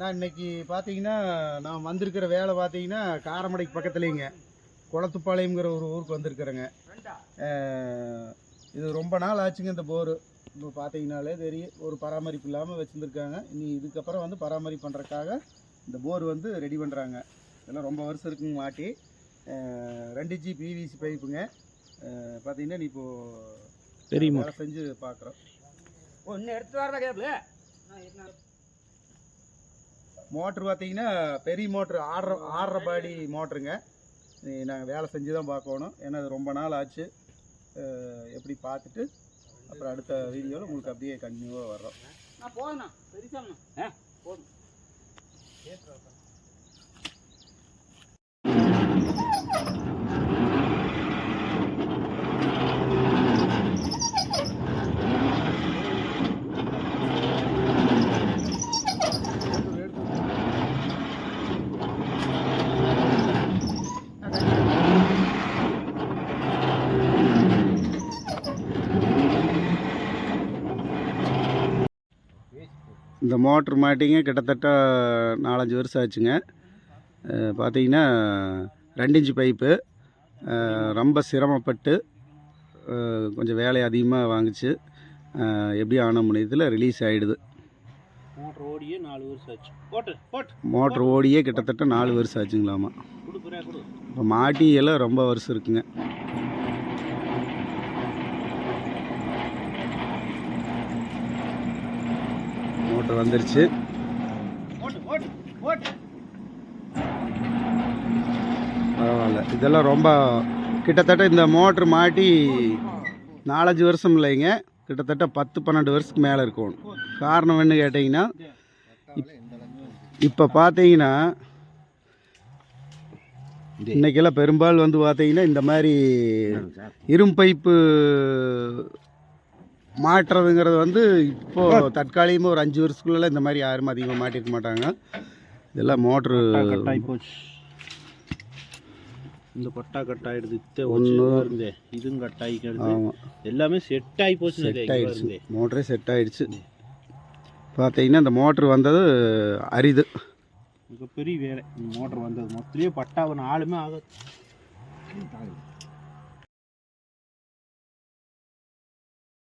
நான் இன்னைக்கு பார்த்தீங்கன்னா நான் வந்திருக்கிற வேலை பார்த்தீங்கன்னா காரமடைக்கு பக்கத்துலேங்க குளத்துப்பாளையங்கிற ஒரு ஊருக்கு வந்திருக்கிறேங்க. இது ரொம்ப நாள் ஆச்சுங்க இந்த போரு. இப்போ பார்த்தீங்கனாலே தெரியும் ஒரு பராமரிப்பு இல்லாமல் வச்சுருந்துருக்காங்க. இனி இதுக்கப்புறம் வந்து பராமரிப்பு பண்ணுறதுக்காக இந்த போர் வந்து ரெடி பண்ணுறாங்க இதெல்லாம் ரொம்ப வருஷம் இருக்குங்க மாட்டி. ரெண்டு ஜி பிவிசி பைப்புங்க. பார்த்தீங்கன்னா நீ இப்போது தெரியுமா? செஞ்சு பார்க்குறோம் ஒன்று எடுத்து வரதா கேபிள் மோட்ரு பார்த்தீங்கன்னா பெரிய மோட்ரு ஆடுற ஆடுற பாடி மோட்ருங்க. நாங்கள் வேலை செஞ்சு தான் பார்க்கணும். ஏன்னா அது ரொம்ப நாள் ஆச்சு. எப்படி பார்த்துட்டு அப்புறம் அடுத்த வீடியோவில் உங்களுக்கு அப்படியே கண்டினியூவாக வர்றோம். நான் போதுண்ணா ஆ? போதும். இந்த மோட்ரு மாட்டிங்க கிட்டத்தட்ட நாலஞ்சு வருஷம் ஆச்சுங்க. பார்த்தீங்கன்னா ரெண்டு இன்ச்சு பைப்பு ரொம்ப சிரமப்பட்டு கொஞ்சம் வேலை அதிகமாக வாங்குச்சு. எப்படி ஆன முடியத்தில் ரிலீஸ் ஆகிடுது மோட்டர் ஓடியே நாலு வருஷம் ஆச்சு. மோட்ரு ஓடியே கிட்டத்தட்ட நாலு வருஷம் ஆச்சுங்களாமா. இப்போ மாட்டி எல்லாம் ரொம்ப வருஷம் இருக்குங்க. மோட்ரு வந்துருச்சு. பரவாயில்ல. இதெல்லாம் ரொம்ப கிட்டத்தட்ட இந்த மோட்ரு மாட்டி நாலஞ்சு வருஷம் இல்லைங்க. கிட்டத்தட்ட பத்து பன்னெண்டு வருஷத்துக்கு மேலே இருக்கும். காரணம் என்ன கேட்டிங்கன்னா இப்போ பார்த்தீங்கன்னா இன்றைக்கெல்லாம் பெரும்பாலும் வந்து பார்த்தீங்கன்னா இந்த மாதிரி இரும்பைப்பு மாட்டுறதுங்கிறது வந்து இப்போ தற்காலிகமாக ஒரு அஞ்சு வருஷத்துக்குள்ள இந்த மாதிரி யாரும் அதிகமாக மாட்டிருக்க மாட்டாங்க. இதெல்லாம் மோட்ரு போச்சு. இந்த கொட்டா இத்தே ஒண்ணு. ஒன்று. இருந்தே இதுவும் கட்டாயிக்கிறது. ஆமாம் எல்லாமே செட் ஆகி போச்சு செட் ஆயிடுச்சு. மோட்டரே செட் ஆயிடுச்சு. பார்த்தீங்கன்னா இந்த மோட்ரு வந்தது அரிது. மிகப்பெரிய வேலை. மோட்டர் வந்தது. மொத்தத்தையும் பட்டா நாலுமே ஆகாது.